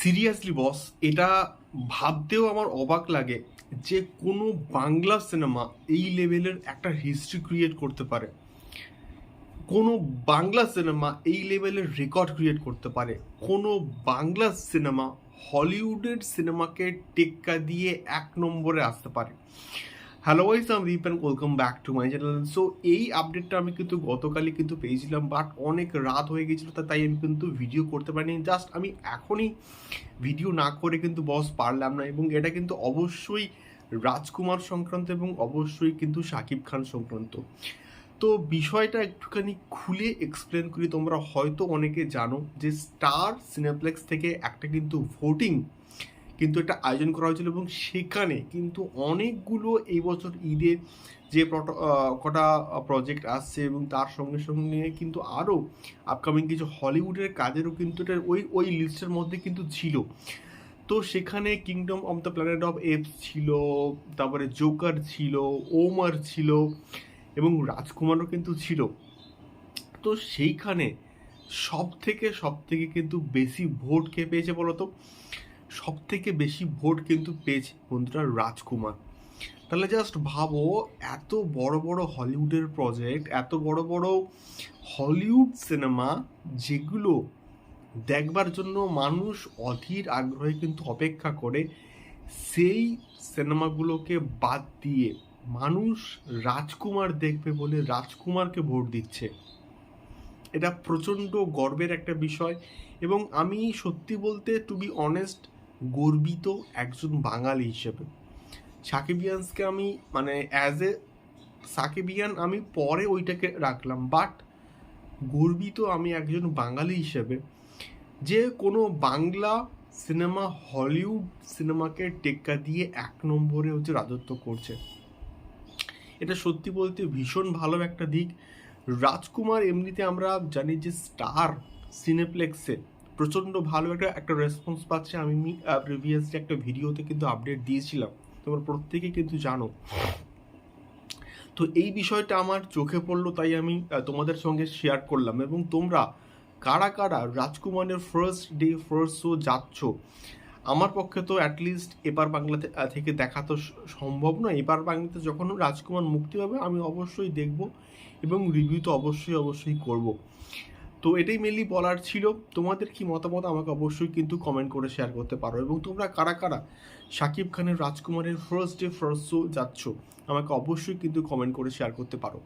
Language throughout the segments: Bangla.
সিরিয়াসলি বস, এটা ভাবতেও আমার অবাক লাগে যে কোনো বাংলা সিনেমা এই লেভেলের একটা হিস্ট্রি ক্রিয়েট করতে পারে। কোনো বাংলা সিনেমা এই লেভেলের রেকর্ড ক্রিয়েট করতে পারে। কোনো বাংলা সিনেমা হলিউডের সিনেমাকে টেক্কা দিয়ে এক নম্বরে আসতে পারে। হ্যালো ওয়াইস আম রিপ and welcome back to my channel so এই আপডেটটা আমি কিন্তু গতকালই কিন্তু পেয়েছিলাম বাট অনেক রাত হয়ে গেছিল তাই আমি কিন্তু ভিডিও করতে পারিনি। জাস্ট আমি এখনই ভিডিও না করে কিন্তু বস পারলাম না, এবং এটা কিন্তু অবশ্যই রাজকুমার সংক্রান্ত এবং অবশ্যই কিন্তু শাকিব খান সংক্রান্ত। তো, বিষয়টা একটুখানি খুলে এক্সপ্লেন করি, তোমরা হয়তো অনেকে জানো যে স্টার সিনেপ্লেক্স থেকে একটা কিন্তু ভোটিং কিন্তু একটা আয়োজন করা হয়েছিল এবং সেখানে কিন্তু অনেকগুলো এই বছর ঈদে যে কটা প্রজেক্ট আসছে এবং তার সঙ্গে সঙ্গে কিন্তু আরও আপকামিং কিছু হলিউডের কাজেরও কিন্তু এটা ওই ওই লিস্টের মধ্যে কিন্তু ছিল। তো সেখানে Kingdom of the Planet of Apes ছিল, তারপরে জোকার ছিল ওমার ছিল এবং রাজকুমারও কিন্তু ছিল। তো সেইখানে সব থেকে সব থেকে কিন্তু বেশি ভোট কে পেয়েছে বলতো? সব থেকে বেশি ভোট কিন্তু পেয়েছে বন্ধুরা রাজকুমার। তাহলে জাস্ট ভাবো, এত বড় বড় হলিউডের প্রজেক্ট এত বড় বড় হলিউড সিনেমা, যেগুলো দেখবার জন্য মানুষ অধীর আগ্রহে কিন্তু অপেক্ষা করে, সেই সিনেমাগুলোকে বাদ দিয়ে মানুষ রাজকুমার দেখবে বলে রাজকুমারকে ভোট দিচ্ছে। এটা প্রচণ্ড গর্বের একটা বিষয় এবং আমি সত্যি বলতে টু বি অনেস্ট গর্বিত একজন বাঙালি হিসেবে। সাকিবিয়ান্সকে আমি মানে অ্যাজ এ সাকিবিয়ান আমি পরে ওইটাকে রাখলাম বাট গর্বিত আমি একজন বাঙালি হিসেবে যে কোনো বাংলা সিনেমা, হলিউড সিনেমাকে টেক্কা দিয়ে এক নম্বরে হচ্ছে রাজত্ব করছে। এটা সত্যি বলতে ভীষণ ভালো একটা দিক। রাজকুমার এমনিতে আমরা জানি যে স্টার সিনেপ্লেক্সে প্রচণ্ড ভালো একটা একটা রেসপন্স পাচ্ছে আমি। প্রিভিয়াসলি একটা ভিডিওতে কিন্তু আপডেট দিয়েছিলাম। তোমরা প্রত্যেকেই কিন্তু জানো। তো এই বিষয়টা আমার চোখে পড়ল, তাই আমি তোমাদের সঙ্গে শেয়ার করলাম। এবং তোমরা কারা কারা রাজকুমারের ফার্স্ট ডে ফার্স্ট শো যাচ্ছ, আমার পক্ষে তো অ্যাটলিস্ট এপার বাংলা থেকে দেখা তো সম্ভব নয়। এবার বাংলাতে যখন রাজকুমার মুক্তি পাবে, আমি অবশ্যই দেখব এবং রিভিউ তো অবশ্যই অবশ্যই করব। তো এটাই মেনলি বলার ছিল। তোমাদের কি মতামত আমাকে অবশ্যই কিন্তু কমেন্ট করে শেয়ার করতে পারো এবং তোমরা কারা কারা শাকিব খানের রাজকুমারের ফার্স্ট ডে ফার্স্ট শো যাচ্ছ, আমাকে অবশ্যই কিন্তু কমেন্ট করে শেয়ার করতে পারো।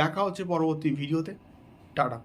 দেখা হচ্ছে পরবর্তী ভিডিওতে টাটা।